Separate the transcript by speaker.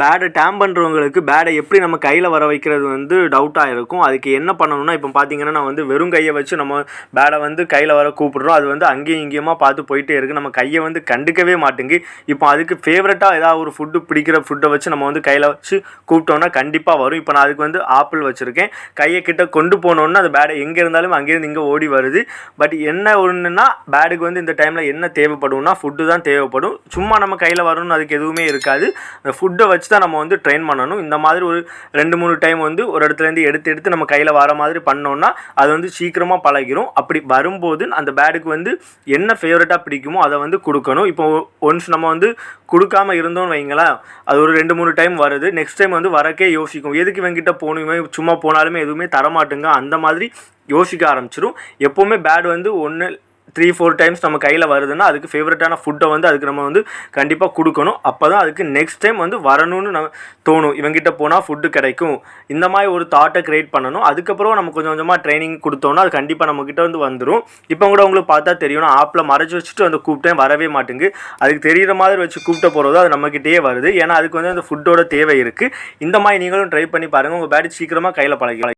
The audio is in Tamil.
Speaker 1: பேடை டேம் பண்ணுறவங்களுக்கு பேடை எப்படி நம்ம கையில் வர வைக்கிறது வந்து டவுட்டாக இருக்கும். அதுக்கு என்ன பண்ணணும்னா இப்போ பார்த்தீங்கன்னா நான் வந்து வெறும் கையை வச்சு நம்ம பேடை வந்து கையில் வர கூப்பிடுறோம். அது வந்து அங்கேயும் இங்கேயுமா பார்த்து போயிட்டே இருக்குது நம்ம கையை வந்து கண்டுக்கவே மாட்டேங்கு இப்போ அதுக்கு ஃபேவரட்டாக ஏதாவது ஒரு ஃபுட்டு பிடிக்கிற ஃபுட்டை வச்சு நம்ம வந்து கையில் வச்சு கூப்பிட்டோம்னா கண்டிப்பாக வரும். இப்போ நான் அதுக்கு வந்து ஆப்பிள் வச்சுருக்கேன். கையை கிட்ட கொண்டு போனோன்னா அந்த பேடை எங்கே இருந்தாலும் அங்கேருந்து இங்கே ஓடி வருது. பட் என்ன ஒன்றுனா பேடுக்கு வந்து இந்த டைமில் என்ன தேவைப்படும்னா ஃபுட்டு தான் தேவைப்படும். சும்மா நம்ம கையில் வரணும்னு அதுக்கு எதுவுமே இருக்காது. அந்த ஃபுட்டை வச்சு தான் நம்ம வந்து ட்ரெயின் பண்ணணும். இந்த மாதிரி ஒரு ரெண்டு மூணு டைம் வந்து ஒரு இடத்துலேருந்து எடுத்து எடுத்து நம்ம கையில் வர மாதிரி பண்ணோன்னா அது வந்து சீக்கிரமாக பழகிரும். அப்படி வரும்போது அந்த பேடுக்கு வந்து என்ன ஃபேவரட்டாக பிடிக்குமோ அதை வந்து கொடுக்கணும். இப்போ ஒன்ஸ் நம்ம வந்து கொடுக்காம இருந்தோம்னு வைங்களேன் அது ஒரு ரெண்டு மூணு டைம் வருது. நெக்ஸ்ட் டைம் வந்து வரக்கே யோசிக்கும். எதுக்கு இவங்கிட்ட போகணுமே சும்மா போனாலுமே எதுவுமே தரமாட்டுங்க. அந்த மாதிரி யோசிக்க ஆரம்பிச்சிடும் எப்போவுமே பேட் வந்து ஒன்று த்ரீ ஃபோர் டைம்ஸ் நம்ம கையில் வருதுன்னா அதுக்கு ஃபேவரட்டான ஃபுட்டை வந்து அதுக்கு நம்ம வந்து கண்டிப்பாக கொடுக்கணும். அப்போ தான் அதுக்கு நெக்ஸ்ட் டைம் வந்து வரணும்னு நம்ம தோணும். இவங்கிட்ட போனால் ஃபுட்டு கிடைக்கும். இந்த மாதிரி ஒரு தாட்டை க்ரியேட் பண்ணணும். அதுக்கப்புறம் நம்ம கொஞ்சம் கொஞ்சமாக ட்ரைனிங் கொடுத்தோம்னா அது கண்டிப்பாக நம்மக்கிட்ட வந்து வந்துடும் இப்போ கூட உங்களுக்கு பார்த்தா தெரியும். நான் ஆப்பில் மறைச்சி வச்சுட்டு வந்து கூப்பிட்டேன். வரவே மாட்டேங்கு அதுக்கு தெரிகிற மாதிரி வச்சு கூப்பிட்ட போகிறதோ அது நம்மக்கிட்டே வருது. ஏன்னா அதுக்கு வந்து அந்த ஃபுட்டோட தேவை இருக்குது இந்த மாதிரி நீங்களும் ட்ரை பண்ணி பாருங்கள் உங்கள் பேட் சீக்கிரமாக கையில் பழகி